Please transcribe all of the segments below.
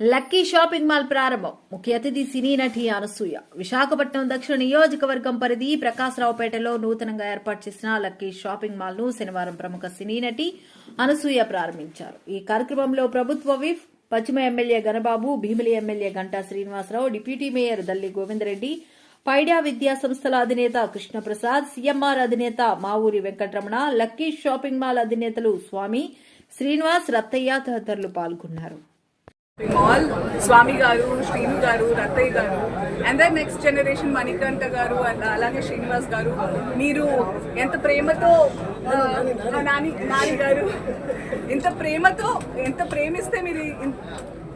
Lucky shopping mall ప్రారంభం. ముఖ్య అతిథి సినీ నటి అనసూయ. విశాఖపట్నం దక్షిణ నియోజకవర్గం పరిధి ప్రకాశరావుపేటలో నూతనంగా ఏర్పాటు చేసిన లక్కీ షాపింగ్ మాల్ను శనివారం ప్రముఖ సినీ నటి అనసూయ ప్రారంభించారు. ఈ కార్యక్రమంలో ప్రభుత్వ విఫ్ పశ్చిమ MLA Ganababu Bheemili MLA Ganta Srinivasarao deputy mayor Dalli Govindareddy Paida విద్యా సంస్థల అధినేత కృష్ణప్రసాద్ సీఎంఆర్ అధినేత Mavuri Venkataramana lucky shopping mall అధినేతలు స్వామి శ్రీనివాస్ రత్తయ్య తదితరులు పాల్గొన్నారు. ఆల్ స్వామి గారు Sreenu garu Rattaiah garu and then next generation Manikanta garu and అలాగే శ్రీనివాస్ గారు. మీరు ఎంత ప్రేమతో ఆ, నాని నాని గారు. ఇంత ప్రేమతో ఎంత ప్రేమిస్తే మీరు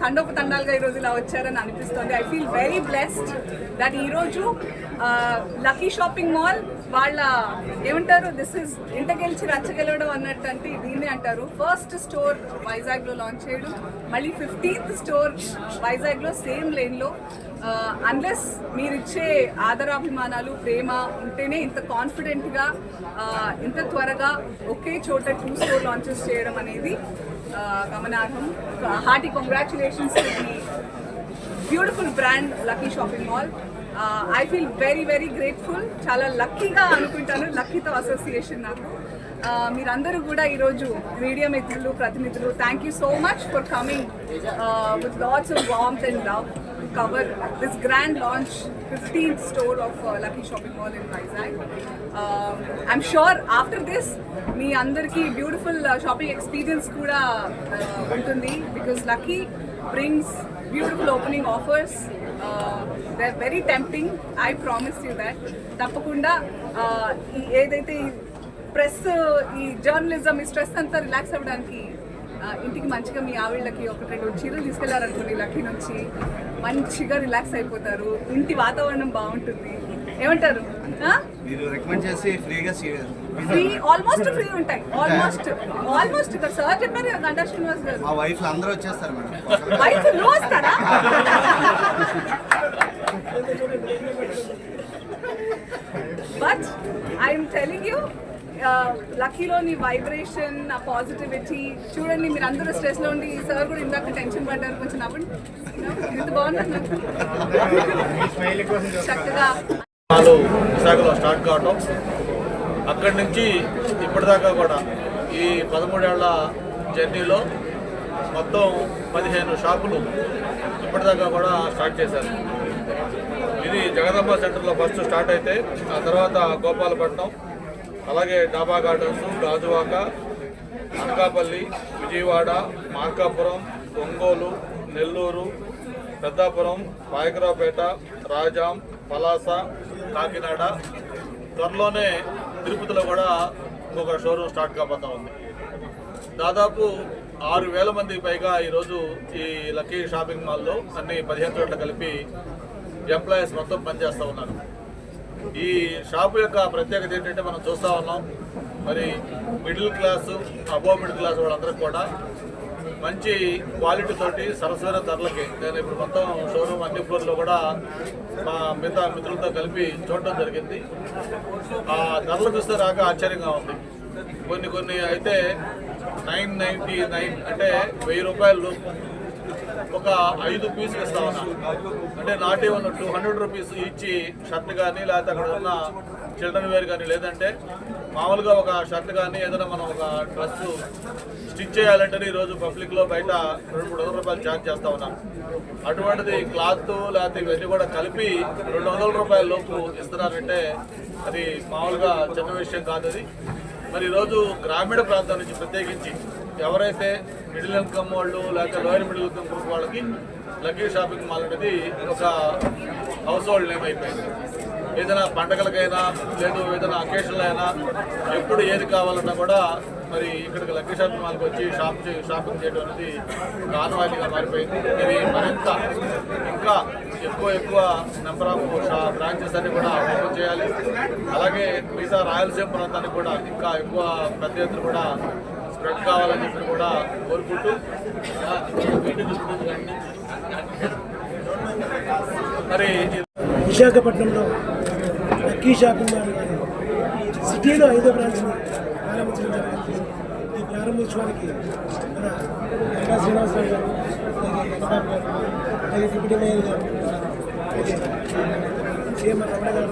తండోపు తండాలుగా ఈరోజు ఇలా వచ్చారని అనిపిస్తుంది. I feel very blessed that ఈరోజు లక్కీ షాపింగ్ మాల్ వాళ్ళ ఏమంటారు? దిస్ ఇస్ ఇంట గెలిచి రచ్చగెలవడం అన్నట్టు అంటే దీన్ని అంటారు. ఫస్ట్ స్టోర్ వైజాగ్లో లాంచ్ చేయడం. మళ్ళీ ఫిఫ్టీన్త్ స్టోర్ వైజాగ్లో సేమ్ లేన్లో Uh, అన్లెస్ మీరిచ్చే ఆదరాభిమానాలు ప్రేమ ఉంటేనే ఇంత కాన్ఫిడెంట్గా uh, ఇంత త్వరగా ఒకే చోట టూ స్టోర్ లాంచెస్ చేయడం అనేది uh, గమనార్హం. Hearty congratulations beautiful brand lucky shopping mall I feel very very grateful చాలా లక్కీగా అనుకుంటాను. లక్కీతో అసోసియేషన్ నాకు. మీరందరూ కూడా ఈరోజు మీడియా మిత్రులు ప్రతినిధులు thank you so much for coming with lots of warms and love cover this grand launch fifteenth store of lucky shopping mall in Vizag I'm sure after this మీ అందరికీ బ్యూటిఫుల్ షాపింగ్ ఎక్స్పీరియన్స్ కూడా ఉంటుంది because lucky brings beautiful opening offers they are very tempting I promise you that తప్పకుండా ఈ ఏదైతే press ఈ journalism ఈ stress అంతా రిలాక్స్ అవ్వడానికి ఇంటికి మంచిగా మీ ఆవిళ్ళకి ఒక రెండు చీరలు తీసుకెళ్ళారనుకోండి లక్కీ నుంచి మంచిగా రిలాక్స్ అయిపోతారు ఇంటి వాతావరణం బాగుంటుంది. ఏమంటారు? మీరు రికమెండ్ చేసి ఫ్రీగా ఫ్రీ ఆల్మోస్ట్ ఫ్రీ ఉంటాయి. ఆల్మోస్ట్ ఆల్మోస్ట్ ఇక్కడ సార్ చెప్పారు గంటా శ్రీనివాస్ గారు. మా వైఫ్ అందరూ వచ్చేస్తారు మేడం. వైఫ్ నువ్వు వస్తారా? బట్ ఐఎమ్ టెలింగ్ యూ లక్కీలోని వైబ్రేషన్ ఆ పాజిటివిటీ చూడండి మీరు అందరూ స్ట్రెస్లో ఉండి సార్ కూడా ఇందాక టెన్షన్ పడ్డారు కొంచెం నవ్వండి. ఎంత బాగుంది చక్కగా. వాళ్ళు విశాఖలో స్టార్ట్ కావటం. అక్కడి నుంచి ఇప్పటిదాకా కూడా ఈ పదమూడేళ్ళ జర్నీలో మొత్తం పదిహేను షాపులు ఇప్పటిదాకా కూడా స్టార్ట్ చేశారు. ఇది జగదంబ సెంటర్లో ఫస్ట్ స్టార్ట్ అయితే ఆ తర్వాత గోపాలపట్నం అలాగే డాబా గార్డెన్స్ గాజువాక అనకాపల్లి విజయవాడ మార్కాపురం ఒంగోలు నెల్లూరు పెద్దాపురం పాయకరావుపేట రాజాం పలాస కాకినాడ. త్వరలోనే తిరుపతిలో కూడా ఇంకొక షోరూమ్ స్టార్ట్ కాబోతా ఉంది. దాదాపు ఆరు వేల మంది పైగా ఈరోజు ఈ లక్కీ షాపింగ్ మాల్లో అన్ని పదిహేను చోట్ల కలిపి ఎంప్లాయీస్ మొత్తం పనిచేస్తూ ఉన్నారు. ఈ షాపు యొక్క ప్రత్యేకత ఏంటంటే మనం చూస్తూ ఉన్నాం. మరి middle class above middle class వాళ్ళందరికీ కూడా మంచి క్వాలిటీ తోటి సరసమైన ధరలకి. నేను ఇప్పుడు మొత్తం షోరూమ్ అన్ని ఫ్లోర్లో కూడా మా మిగతా మిత్రులతో కలిపి చూడటం జరిగింది. ఆ ధరలు చూస్తే రాక ఆశ్చర్యంగా ఉంది. కొన్ని కొన్ని అయితే నైన్ నైంటీ నైన్ అంటే వెయ్యి రూపాయలు ఒక ఐదు పీసులు ఇస్తా ఉన్నాను అంటే not even two hundred rupees ఇచ్చి షర్ట్ కానీ లేకపోతే అక్కడ ఉన్న చిల్డ్రన్ వేర్ కానీ లేదంటే మామూలుగా ఒక షర్ట్ కానీ ఏదైనా మనం ఒక డ్రెస్ స్టిచ్ చేయాలంటే ఈరోజు పబ్లిక్లో బయట రెండు మూడు వందల రూపాయలు ఛార్జ్ చేస్తా ఉన్నాం. అటువంటిది క్లాత్ లేకపోతే ఇవన్నీ కూడా కలిపి రెండు వందల రూపాయల లోపు ఇస్తున్నారంటే అది మామూలుగా చిన్న విషయం కాదు అది మరి ఈరోజు గ్రామీణ ప్రాంతం నుంచి ప్రత్యేకించి ఎవరైతే మిడిల్ ఇన్కమ్ వాళ్ళు లేకపోతే లోయర్ మిడిల్ ఇన్కమ్ గ్రూప్ వాళ్ళకి లక్కీ షాపింగ్ మాల్ అనేది ఒక హౌస్ హోల్డ్ నేమ్ అయిపోయింది. ఏదైనా పండగలకైనా లేదు ఏదైనా అకేషన్లు అయినా ఎప్పుడు ఏది కావాలన్నా కూడా మరి ఇక్కడికి లక్కీ షాపింగ్ మాల్కి వచ్చి షాప్ షాపింగ్ చేయడం అనేది ఒక ఆనవాయితీగా మారిపోయింది. ఇది మరింత ఇంకా ఎక్కువ ఎక్కువ నెంబర్ ఆఫ్ బ్రాంచెస్ అన్ని కూడా ఓపెన్ చేయాలి. అలాగే మిగతా రాయలసీమ ప్రాంతానికి కూడా ఇంకా ఎక్కువ పెద్ద ఎత్తున కూడా స్ప్రెడ్ కావాలని చెప్పి కూడా కోరుకుంటూ మరి విశాఖపట్నంలో లక్కీ షాపింగ్ మాల్ సిటీలో ఐదో బ్రాంచ్ని ప్రారంభించడం జరిగింది. ఈ ప్రారంభోత్సవానికి మన గంగా శ్రీనివాసరావు గారు అలాగే గణబాబు గారు అలాగే deputy mayor garu CM Ramana garu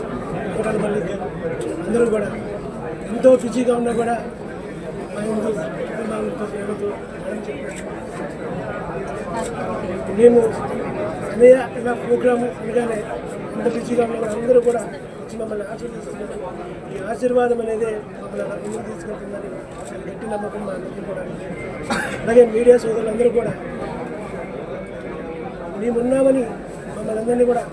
Kotala Mallik గారు అందరూ కూడా ఎంతో బిజీగా ఉన్నా కూడా మేము సమయ ఇలా ప్రోగ్రాము అనగానే ఎంత బిజీగా ఉన్న అందరూ కూడా వచ్చి మమ్మల్ని ఆశీర్వదిస్తున్నారు. ఈ ఆశీర్వాదం అనేది మమ్మల్ని ముందుకు తీసుకెళ్తుందని గట్టి నమ్మకం మా అందరికీ కూడా అలాగే మీడియా సోదరులందరూ కూడా మేమున్నామని మమ్మల్ని అందరినీ కూడా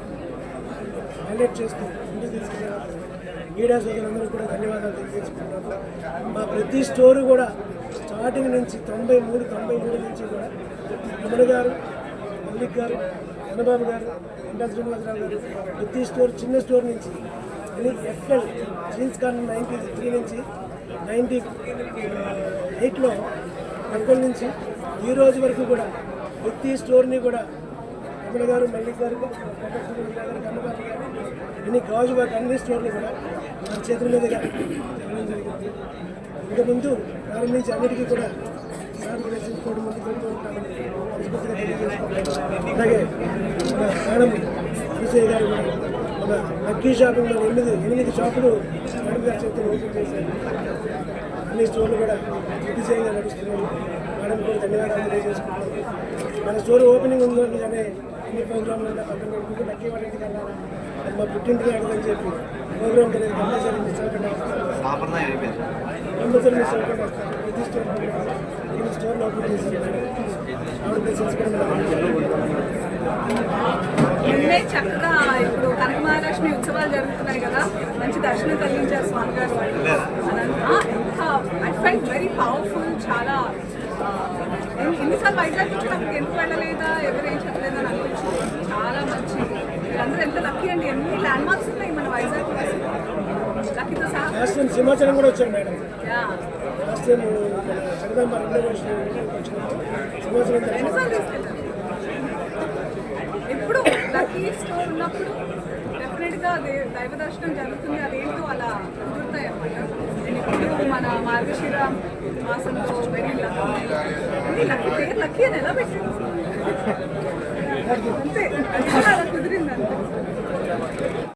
హైలైట్ చేస్తూ ముందుకు తీసుకెళ్ళారు మీడియా సోదరులందరూ కూడా ధన్యవాదాలు తెలియజేసుకుంటున్నాము. మా ప్రతి స్టోరు కూడా స్టార్టింగ్ నుంచి తొంభై మూడు తొంభై మూడు నుంచి కూడా రమణ గారు మల్లిక్ గారు అన్నబాబు గారు వెంకట శ్రీనివాసరావు గారు ప్రతి స్టోర్ చిన్న స్టోర్ నుంచి FL jeans corn ninety three నుంచి నైంటీ ఎయిట్లో ఎఫ్ఎల్ నుంచి ఈ రోజు వరకు కూడా ప్రతి స్టోర్ని కూడా రమణ గారు మల్లిక్ గారు వెంకట శ్రీనివాసరావు గారు గారు ఇన్ని గాజు అన్ని స్టోర్లు కూడా మన చేతుల మీదుగా జరగడం జరిగింది. ఇంక ముందు ప్రారంభించి అన్నిటికీ కూడా సార్ ప్రదర్శించుకోవడం ముందుకు ఉంటామని అలాగే మన మేడం విజయ్ గారు కూడా మన లక్కీ షాపింగ్ మన ఎనిమిది ఎనిమిది షాపులు మేడం గారు చేతులు ఓపెన్ చేశారు. అన్ని స్టోర్లు కూడా విజయంగా నడుస్తున్నాయి మేడం కూడా ధన్యవాదాలు తెలియజేసుకుంటున్నాను మన స్టోర్ ఓపెనింగ్ ఉందని కానీ అన్ని ప్రోగ్రాంలు పక్కన పెట్టుకుంటూ లక్కీ వాళ్ళకి వెళ్ళాలి? అది మా పుట్టింటికి అడగని చెప్పి ప్రోగ్రామ్ అనేది కంపల్సరీ మిస్ అవ్వకుండా సాంప్రదాయం అయిపోయింది. కంపల్సరీ మిస్ అవ్వకుండా వస్తాను ప్రతి స్టోర్ నేను స్టోర్ ఓపెన్ చేసి ఆవిడ ప్లేసెస్ కూడా నిన్నే చక్కగా ఇప్పుడు కనక మహాలక్ష్మి ఉత్సవాలు జరుగుతున్నాయి కదా మంచి దర్శనం కలిగించారు స్వామి గారు వాళ్ళు అదంతా ఎంత ఐ ఫైండ్ వెరీ పవర్ఫుల్ చాలా ఎన్ని- ఎన్నిసార్లు వైజాగ్ నుంచి అక్కడికి ఎందుకు వెళ్ళలేదా ఎవరు ఏం చెప్పలేదా అని అనిపించింది. చాలా మంచి మీరందరూ ఎంత లక్కీ అండి. ఎన్ని ల్యాండ్ మార్క్స్ ఉన్నాయి మన వైజాగ్ లాస్ట్ టైం సింహాచలం కూడా వచ్చాను మేడం. లాస్ట్ టైం జగదాంబ రెండో సింహాచలం ఎప్పుడు లక్కీ స్టోర్ ఉన్నప్పుడు డెఫినెట్గా దే దైవ దర్శనం జరుగుతుంది. అదేంటో అలా కుదురుతాయి అన్నమాట. నేను ఇప్పుడు మన మార్గశిర మాసంలో వెరీ లక్కీ లక్కీ పేరు లక్కీ అని ఎలా పెట్టారు? అంతే. అది కూడా అలా కుదిరింది అంతే.